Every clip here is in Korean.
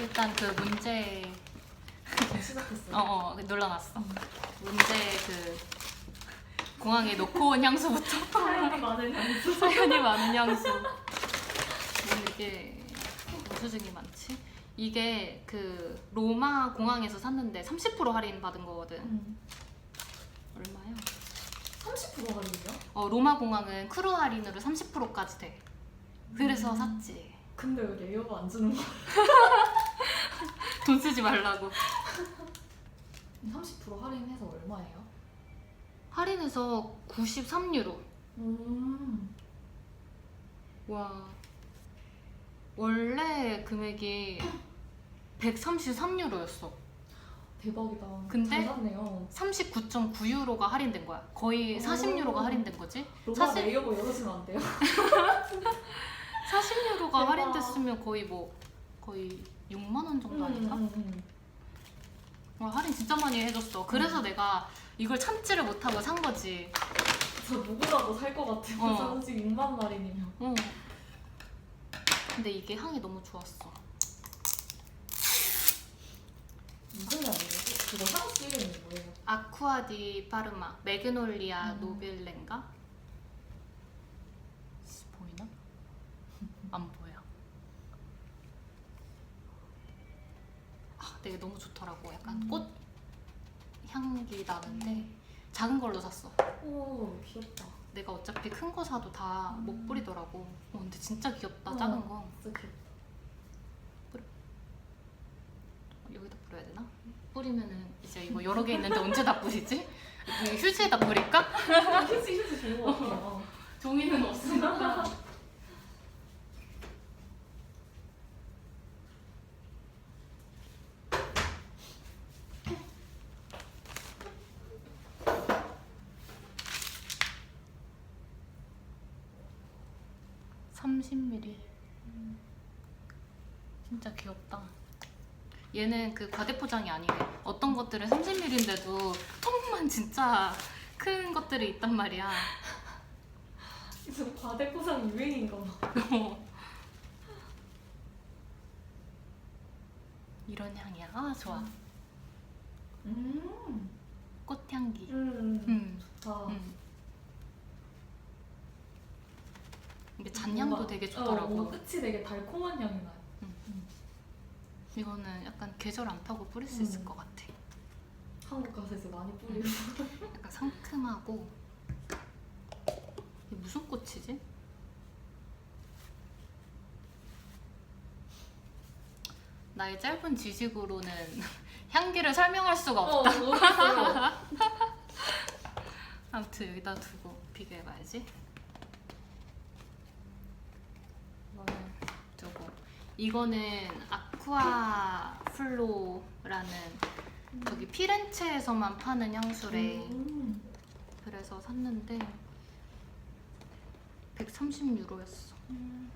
일단 그 문제 시작했어요. 어, 어 눌러놨어. 문제 그 공항에 놓고 온 향수부터 사연이 많은 향수. 사연이 많은 향수. 뭐 이게 영수증이 많지? 이게 그 로마 공항에서 샀는데 30% 할인 받은 거거든. 음. 얼마야? 30% 할인이요? 어 로마 공항은 크루 할인으로 30%까지 돼. 그래서 음. 샀지. 근데 왜 레이어가 안 주는 거야? 돈 쓰지 말라고. 30% 할인해서 얼마예요? 할인해서 93유로. 음. 와. 원래 금액이 133유로였어. 대박이다. 근데? 잘 샀네요. 39.9유로가 할인된 거야. 거의 오. 40유로가 할인된 거지. 로마 사실- 레이어버 열어주면 안 돼요? 40유로가 대박. 할인됐으면 거의 뭐 거의 6만 원 정도 아닌가? 음, 음, 와, 할인 진짜 많이 해줬어. 그래서 음. 내가 이걸 참지를 못하고 산 거지. 저 누구라도 살 것 같아요. 어. 지금 6만 원 할인이면. 어. 근데 이게 향이 너무 좋았어. 무슨 향이에요? 그거 향수 이름이 뭐예요? 아쿠아디 파르마, 매그놀리아 음. 노빌렌가? 씨, 보이나? 안 보여. 아, 되게 너무 좋더라고. 약간 음. 꽃 향기 나는데 작은 걸로 샀어. 오 귀엽다. 내가 어차피 큰 거 사도 다 못 음. 뿌리더라고. 어, 근데 진짜 귀엽다. 어. 작은 거. 진짜 귀엽다. 여기다 뿌려야 되나? 뿌리면은 이제 이거 여러 개 있는데 언제 다 뿌리지? 이 휴지에다 뿌릴까? 휴지 휴지 좋은 것 같아요. 종이는 없으니까. (30ml) 진짜 귀엽다 얘는 그 과대포장이 아니래 어떤 것들은 30ml인데도 통만 진짜 큰 것들이 있단 말이야 지금 과대포장 유행인가 봐. 이런 향이야. 아 좋아. 음. 꽃향기. 음. 음. 좋다. 음. 이게 잔향도 뭔가- 되게 어, 좋더라고. 뭔가 끝이 되게 달콤한 향이 나요. 이거는 약간 계절 안 타고 뿌릴 수 음. 있을 것 같아. 한국 가서 많이 뿌리고. 약간 상큼하고. 이게 무슨 꽃이지? 나의 짧은 지식으로는 향기를 설명할 수가 어, 없다. 모르겠어요. 아무튼 여기다 두고 비교해봐야지. 이거는 저거. 이거는 아 쿠아 플로라는 저기 피렌체에서만 파는 향수래. 음. 그래서 샀는데 130유로였어. 음.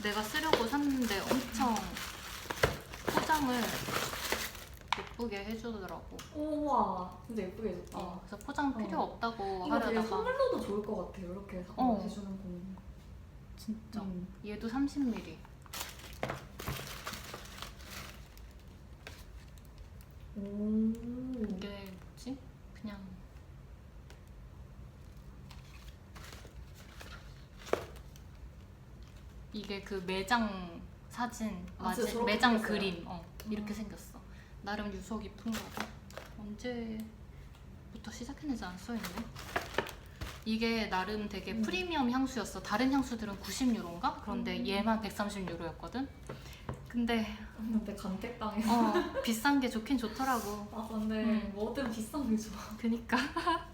내가 쓰려고 샀는데 엄청 포장을 예쁘게 해주더라고. 우와, 진짜 예쁘게 해줬다. 어, 그래서 포장 필요 어. 없다고 이거 되게 하려다가 선물로도 좋을 것 같아요. 이렇게 어. 해주는 거. 진짜 음. 얘도 30ml. 오. 이게 뭐지? 그냥 이게 그 매장 사진 아, 저렇게 매장 생겼어요? 그림 어 이렇게 음. 생겼어. 나름 유서 깊은 거다. 언제부터 시작했는지 안 써있네. 이게 나름 되게 음. 프리미엄 향수였어. 다른 향수들은 90유로인가? 그런데 음. 얘만 130유로였거든. 근데 근데 간택당해서. 어 비싼 게 좋긴 좋더라고. 아, 근데 음. 뭐든 비싼 게 좋아. 그니까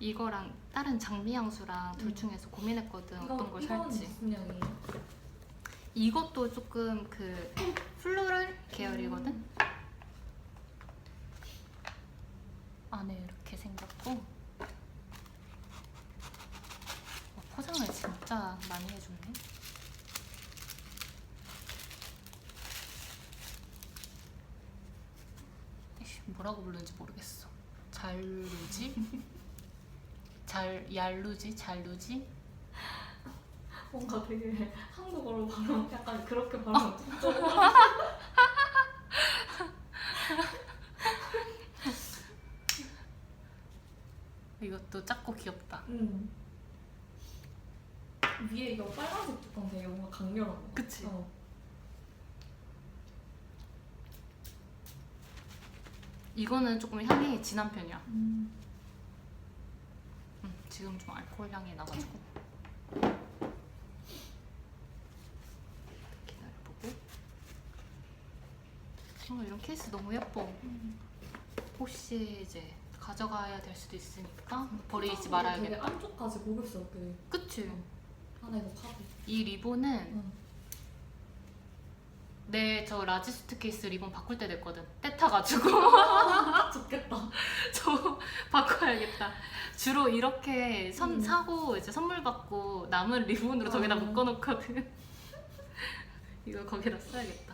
이거랑 다른 장미 향수랑 둘 음. 중에서 고민했거든 어떤 걸 이건 살지 무슨 향이에요? 이것도 조금 그 플로럴 계열이거든 음. 안에 이렇게 생겼고 어, 포장을 진짜 많이 해줬네 뭐라고 부르는지 모르겠어 잘루지? 잘 얄루지 잘루지 뭔가 되게 한국어로 발음 약간 그렇게 발음 좀 이것도 작고 귀엽다. 음. 위에 이거 빨간색 뚜껑 되게 뭔가 강렬한 거. 그치? 어. 이거는 조금 향이 진한 편이야. 음. 음, 지금 좀 알코올 향이 나가지고 기다려보고. 어, 이런 케이스 너무 예뻐. 혹시 이제 가져가야 될 수도 있으니까 버리지 되게 말아야겠다. 안쪽까지 고급스럽게 그치? 안에 이거 카드. 이 리본은 응. 내 저 라지 수트케이스 리본 바꿀 때 됐거든. 때 타가지고 딱 좋겠다. 저 바꿔야겠다. 주로 이렇게 선 음. 사고 이제 선물 받고 남은 리본으로 저기다 어. 묶어놓거든. 이거 거기다 써야겠다.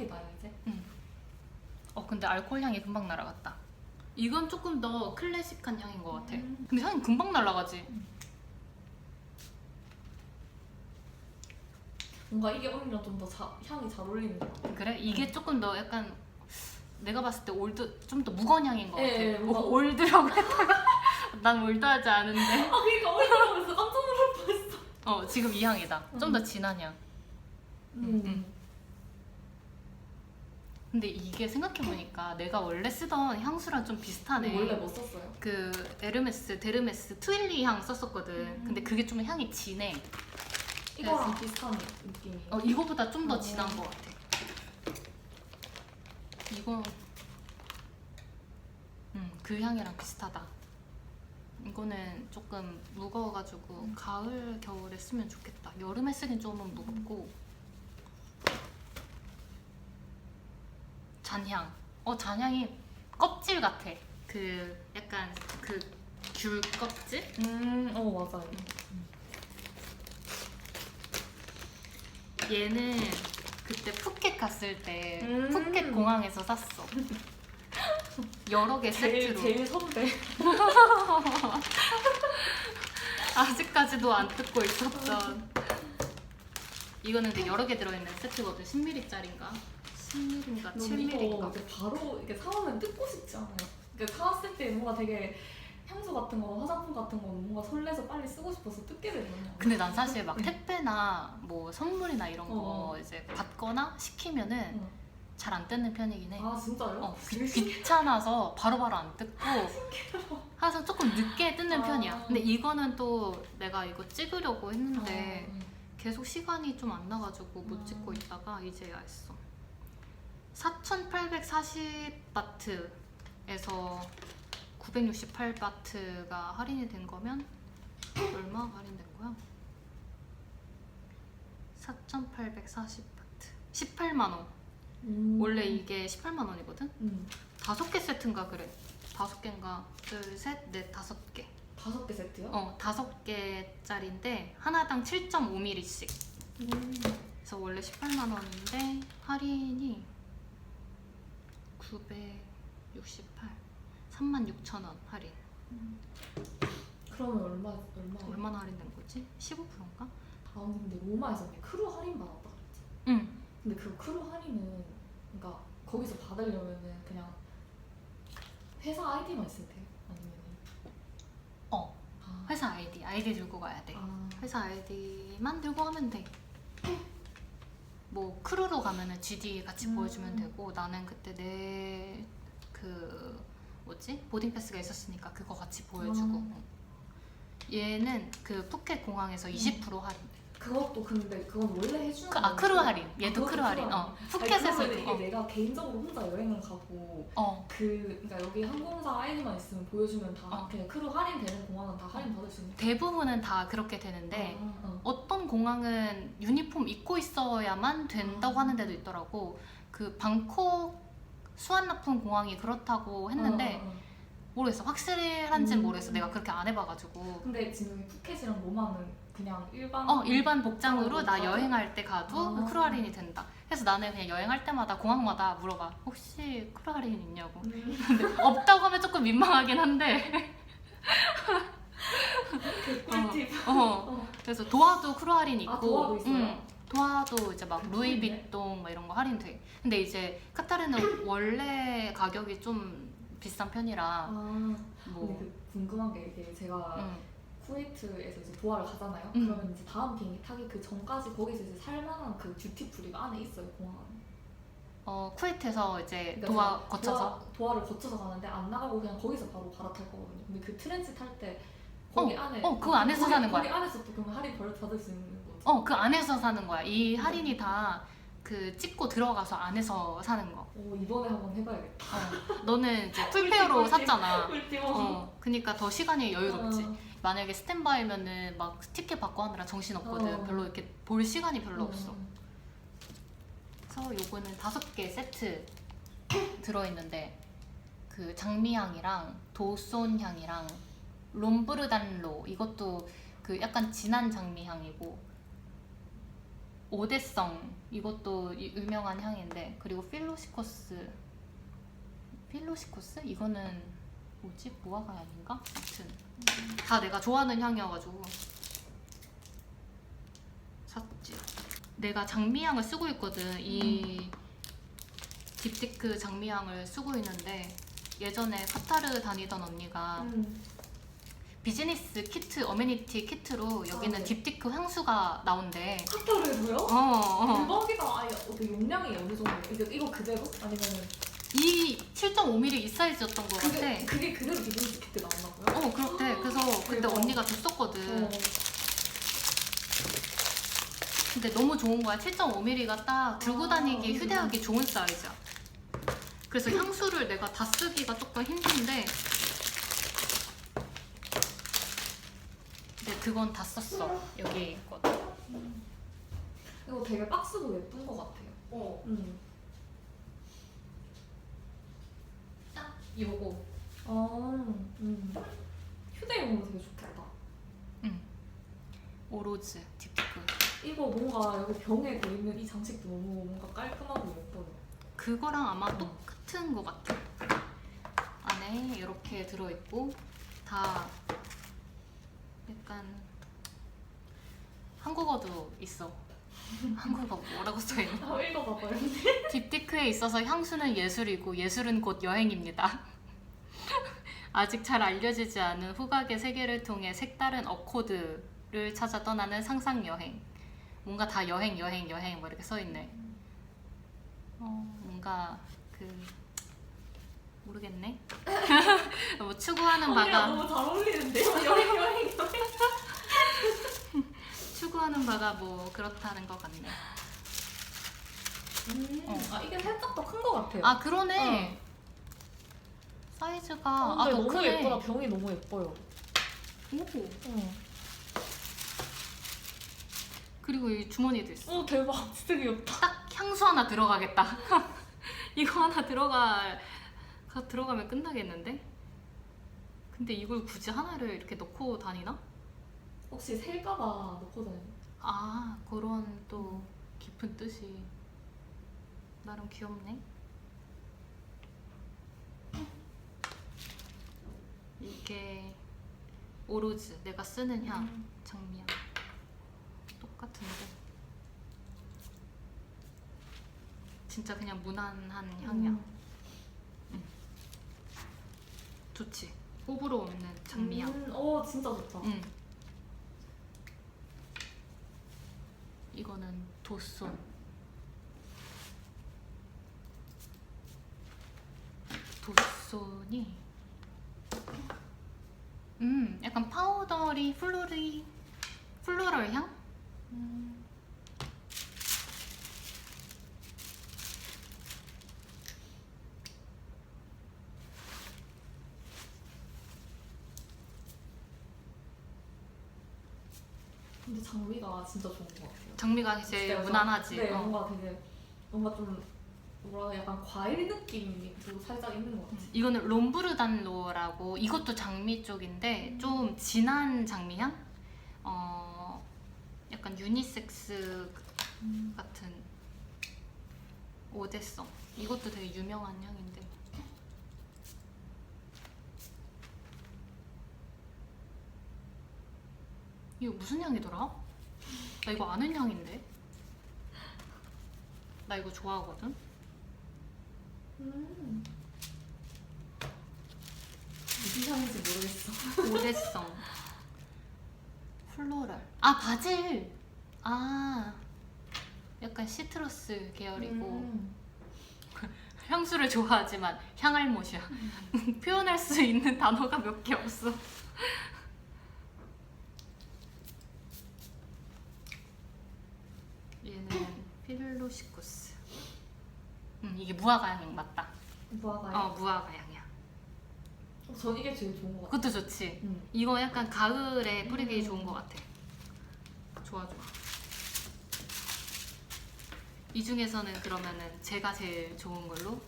향기 나요 이제. 어 근데 알코올 향이 금방 날아갔다. 이건 조금 더 클래식한 향인 것 같아. 음. 근데 향이 금방 날아가지. 뭔가 이게 오히려 좀더 향이 잘 어울리는 것 같아. 그래? 이게 조금 더 약간 내가 봤을 때 올드 좀 더 무거운 향인 것 같아. 예, 예, 뭔가 오- 올드라고 했다가 난 올드하지 않은데. 아 그러니까 어이없어 깜짝 놀랄 뻔했어. 어 지금 이 향이다. 좀 더 진한 향. 음. 음. 근데 이게 생각해보니까 내가 원래 쓰던 향수랑 좀 비슷하네. 원래 뭐 썼어요? 그 에르메스, 데르메스 트윌리 향 썼었거든. 음. 근데 그게 좀 향이 진해. 이거랑 비슷한 느낌이. 어 이거보다 좀 더 어. 진한 것 같아. 이거 음 그 향이랑 비슷하다. 이거는 조금 무거워가지고 음. 가을 겨울에 쓰면 좋겠다. 여름에 쓰긴 조금 무겁고. 잔향. 어 잔향이 껍질 같아. 그 약간 그 귤 껍질? 음, 어 맞아요. 얘는 그때 푸켓 갔을 때 음. 푸켓 공항에서 샀어. 여러 개 제일 세트로. 제일 선배. 아직까지도 안 뜯고 있었던. 이거는 근데 여러 개 들어있는 세트거든. 10ml짜리인가? 10ml인가 이거 7ml인가? 이렇게 바로 이렇게 사오면 뜯고 싶지 않아요? 그러니까 사왔을 때 뭔가 되게 향수 같은 거, 화장품 같은 거 뭔가 설레서 빨리 쓰고 싶어서 뜯게 되거든요. 근데 난 사실 막 택배나 뭐 선물이나 이런 거 어. 이제 받거나 시키면은 응. 잘안 뜯는 편이긴 해. 아 진짜요? 어, 귀. 귀찮아서 바로바로 안 뜯고 항상 조금 늦게 뜯는 아. 편이야. 근데 이거는 또 내가 이거 찍으려고 했는데 아, 응. 계속 시간이 좀 안 나가지고 못 아. 찍고 있다가 이제야 했어. 4,840바트에서 968바트가 할인이 된 거면 얼마 할인된 거야? 4,840바트 18만 원. 음. 원래 이게 18만 원이거든. 음. 다섯 개 세트인가 그래. 다섯 개인가 둘, 셋, 넷, 다섯 개. 다섯 개 세트요? 어, 다섯 개짜리인데 하나당 7.5ml씩. 음. 그래서 원래 18만 원인데 할인이 968, 36,000원 할인. 그러면 얼마 얼마? 얼마나 할인된 거지? 15%인가? 아 근데 로마에서 그냥 크루 할인 받았다 그랬지. 응. 근데 그 크루 할인은 그러니까 거기서 받으려면은 그냥 회사 아이디만 있으면 돼? 아니면 어, 아, 회사 아이디, 아이디 들고 가야 돼. 아, 회사 아이디만 들고 가면 돼. 뭐 크루로 가면은 GD 같이 음. 보여주면 되고 나는 그때 내 그 뭐지 보딩 패스가 있었으니까 그거 같이 보여주고 음. 어. 얘는 그 푸켓 공항에서 20% 할인. 그것도 근데 그건 원래 해주는 그, 아? 크루 할인. 얘도 아, 크루 할인. 어 아니, 푸켓에서도. 그러면 이게 어. 내가 개인적으로 혼자 여행을 가고 어. 그 그러니까 여기 항공사 아이디만 있으면 보여주면 다 어. 그냥 크루 할인 되는 공항은 다 할인 받을 수 있는 대부분은 다 그렇게 되는데 아, 아, 어떤 공항은 유니폼 입고 있어야만 된다고 아. 하는 데도 있더라고. 그 방콕 수완나푼 공항이 그렇다고 했는데 아, 아, 아. 모르겠어. 확실한지는 음. 모르겠어. 내가 그렇게 안 해봐가지고. 근데 지금 푸켓이랑 로마는 그냥 일반 어 일반 복장으로 어, 나? 여행할 때 가도 아. 크루 할인이 된다. 그래서 나는 그냥 여행할 때마다 공항마다 물어봐. 혹시 크루아린 있냐고. 음. 없다고 하면 조금 민망하긴 한데. 그 꿀팁. 어. 어. 그래서 도화도 크루아린 있고. 아, 도화도 있어요? 음, 도화도 이제 막 음, 루이비통 막 이런 거 할인 돼. 근데 이제 카타르는 원래 가격이 좀 비싼 편이라 아, 근데 뭐. 그 궁금한 게 이게 제가 음. 쿠웨이트에서 이제 도하를 가잖아요. 음. 그러면 이제 다음 비행기 타기 그 전까지 거기서 이제 살만한 그 듀티프리가 안에 있어요 공항 안에. 어 쿠웨이트에서 이제 그러니까 제가 거쳐서 도하, 도하를 거쳐서 가는데 안 나가고 그냥 거기서 바로 갈아탈 거거든요. 근데 그 트렌치 탈 때 거기 안에 어, 그거 안에서 거기, 사는 거야. 거기 안에서 또 그러면 할인 벌 받을 수 있는 거죠. 어그 안에서 사는 거야. 이 할인이 다 그 찍고 들어가서 안에서 사는 거. 오 이번에 한번 해봐야겠다. 어. 너는 이제 풀페어로 꿀팁, 샀잖아. 꿀팁. 어, 그니까 더 시간이 여유롭지. 어. 만약에 스탠바이면은 막 티켓 받고 하느라 정신 없거든. 어. 별로 이렇게 볼 시간이 별로 없어. 음. 그래서 요거는 다섯 개 세트 들어있는데 그 장미향이랑 도손 향이랑 롬브르단로 이것도 그 약간 진한 장미향이고 오데성 이것도 유- 유명한 향인데 그리고 필로시코스 필로시코스 이거는 뭐지 무화과 향인가? 아무튼 다 내가 좋아하는 향이어가지고 샀지. 내가 장미향을 쓰고 있거든. 이 딥티크 장미향을 쓰고 있는데 예전에 카타르 다니던 언니가 음. 비즈니스 키트 어메니티 키트로 여기는 아, 네. 딥티크 향수가 나온대. 카타르에서요? 어, 어. 대박이다. 아니 어떻게 용량이 어느 정도? 이거 이거 그대로? 아니면은 이 7.5mm 이 사이즈였던 것 같아. 그게 그게 그대로 비즈니스 키트 나왔나고요? 어, 그렇대. 그래서 그때 대박. 언니가 줬었거든. 어. 근데 너무 좋은 거야. 7.5mm가 딱 들고 다니기, 아, 휴대하기 좋은 사이즈야. 그래서 향수를 내가 다 쓰기가 조금 힘든데. 근데 그건 다 썼어. 여기 있거든. 이거 되게 박스도 예쁜 것 같아요. 어. 음. 딱 요거. 아, 음. 휴대용으로 되게 좋겠다. 오로즈 딥티크. 이거 뭔가 여기 병에 돼 있는 이 장식도 너무 뭔가 깔끔하고 예뻐요. 그거랑 아마 어. 똑같은 것 같아. 안에 이렇게 들어있고 다 약간 한국어도 있어. 한국어 뭐라고 써있나? 한번 읽어봐봐요. 딥티크에 있어서 향수는 예술이고 예술은 곧 여행입니다. 아직 잘 알려지지 않은 후각의 세계를 통해 색다른 어코드를 찾아 떠나는 상상 여행. 뭔가 다 여행 여행 여행 뭐 이렇게 써 있네. 어 뭔가 그 모르겠네. 뭐 추구하는 바가 너무 잘 어울리는데요? 여행 여행 여행. 추구하는 바가 뭐 그렇다는 것 같네. 음. 어. 아 이게 살짝 더 큰 것 같아요. 아 그러네. 사이즈가 아, 근데 아더 너무 크네. 예쁘다. 병이 너무 예뻐요. 오. 어. 그리고 이 주머니도 있어. 오 대박. 진짜 귀엽다. 딱 향수 하나 들어가겠다. 이거 하나 들어가 가 들어가면 끝나겠는데? 근데 이걸 굳이 하나를 이렇게 넣고 다니나? 혹시 셀까봐 넣고 다니는 아 그런 또 깊은 뜻이 나름 귀엽네. 이게 오로즈 내가 쓰는 향 장미향 똑같은데 진짜 그냥 무난한 향이야. 음. 좋지. 호불호 없는 장미향. 음, 오 진짜 좋다. 응. 이거는 도손. 도손이 음 약간 파우더리 플로리 플로럴 향? 장미가 진짜 좋은 것 같아요. 장미가 진짜 약간- 무난하지. 네, 어. 뭔가 되게 뭔가 좀 뭐라 해야 약간 과일 느낌도 살짝 있는 것 같아. 이거는 롬브르단로라고 이것도 장미 쪽인데 좀 진한 장미향? 어 약간 유니섹스 같은 오데성. 이것도 되게 유명한 향인데. 이거 무슨 향이더라? 나 이거 아는 향인데. 나 이거 좋아하거든. 음. 무슨 향인지 모르겠어. 오데성. 플로럴. 아 바질. 아 약간 시트러스 계열이고. 음. 향수를 좋아하지만 향알못이야. 표현할 수 있는 단어가 몇 개 없어. 얘는 필로시쿠스. 음 이게 무화과 향 맞다. 무화과요? 어 무화과 향이야. 어, 전 이게 제일 좋은 것 같아요. 그것도 좋지. 음. 이거 약간 가을에 뿌리기 음. 좋은 것 같아. 좋아 좋아. 이 중에서는 그러면은 제가 제일 좋은 걸로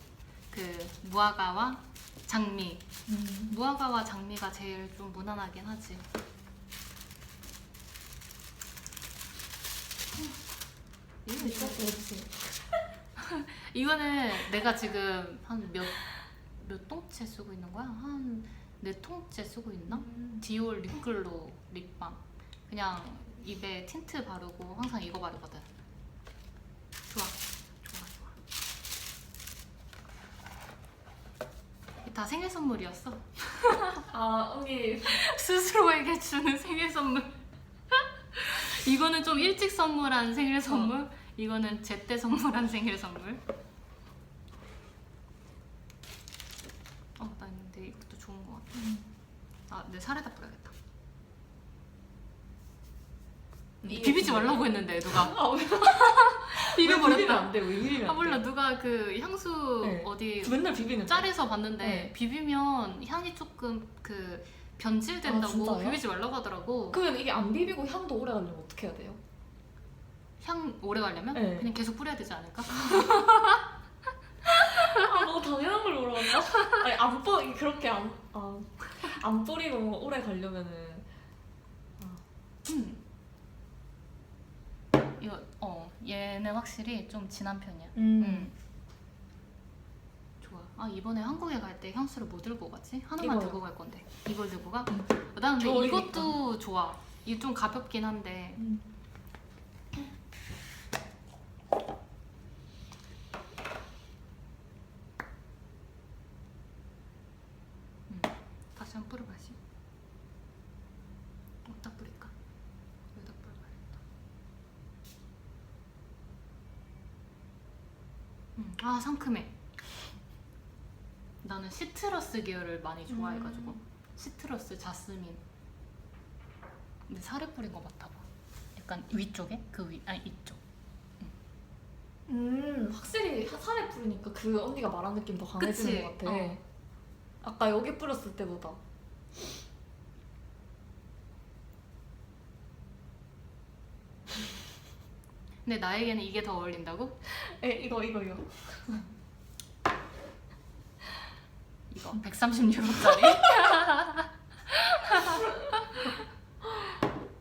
그 무화과와 장미. 음. 무화과와 장미가 제일 좀 무난하긴 하지. 이거 이거 그렇지. 이거는 내가 지금 한 몇 몇 통째 쓰고 있는 거야? 한 네 통째 쓰고 있나? 음. 디올 립글로 립밤. 그냥 입에 틴트 바르고 항상 이거 바르거든. 좋아, 좋아, 좋아. 다 생일 선물이었어. 아 언니 스스로에게 주는 생일 선물. 이거는 좀 일찍 선물한 생일 선물. 이거는 제때 선물한 생일 선물. 어, 나 근데 이것도 좋은 것 같아. 아, 내 살에다 뿌려야겠다. 이게 비비지 말라고 했는데 누가 아 왜? 비벼버렸다. 비비면 안 돼. 왜 비비면 아안 몰라 돼? 누가 그 향수 네. 어디 맨날 비비는. 짤에서 봤는데 네. 비비면 향이 조금 그 변질된다고 아? 비비지 말라고 하더라고. 그러면 이게 안 비비고 향도 오래 가려면 어떻게 해야 돼요? 향 오래 가려면 네. 그냥 계속 뿌려야 되지 않을까? 아 너무 당연한 걸 물어봤나? 아니 안 뿌, 그렇게 안, 아, 안 뿌리고 오래 가려면은 음. 이거 어 얘는 확실히 좀 진한 편이야. 음. 좋 아. 아 이번에 한국에 갈 때 향수를 뭐 들고 가지? 하나만 이거요. 들고 갈 건데 이걸 들고 가? 음. 난 근데 겨울이니까. 이것도 좋아. 이게 좀 가볍긴 한데 음. 다시 한 번 뿌려봐야지. 어디다 뿌릴까? 여기다 뿌려봐야겠다. 음, 아 상큼해. 나는 시트러스 계열을 많이 좋아해가지고 음. 시트러스, 자스민. 근데 살에 뿌린 거 맡아봐. 약간 위쪽에 그 위, 아니 이쪽. 음 확실히 살에 뿌리니까 그 언니가 말한 느낌 더 강해지는 그치? 것 같아 어. 아까 여기 뿌렸을 때보다 근데 나에게는 이게 더 어울린다고? 에 이거 이거 이거 이거 130유로짜리.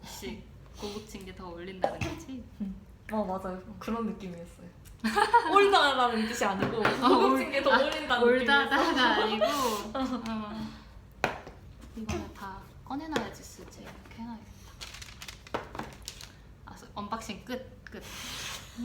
씨 고급진 게 더 어울린다는 거지? 어 맞아요 그런 느낌이었어요 올다라는 뜻이 아니고 올- 고급진 게 더 아, 어울린다는 올다다가 느낌이었어 아니고 어. 이거는 다 꺼내놔야지 쓰지 이렇게 해놔야겠다 아, 서- 언박싱 끝 끝.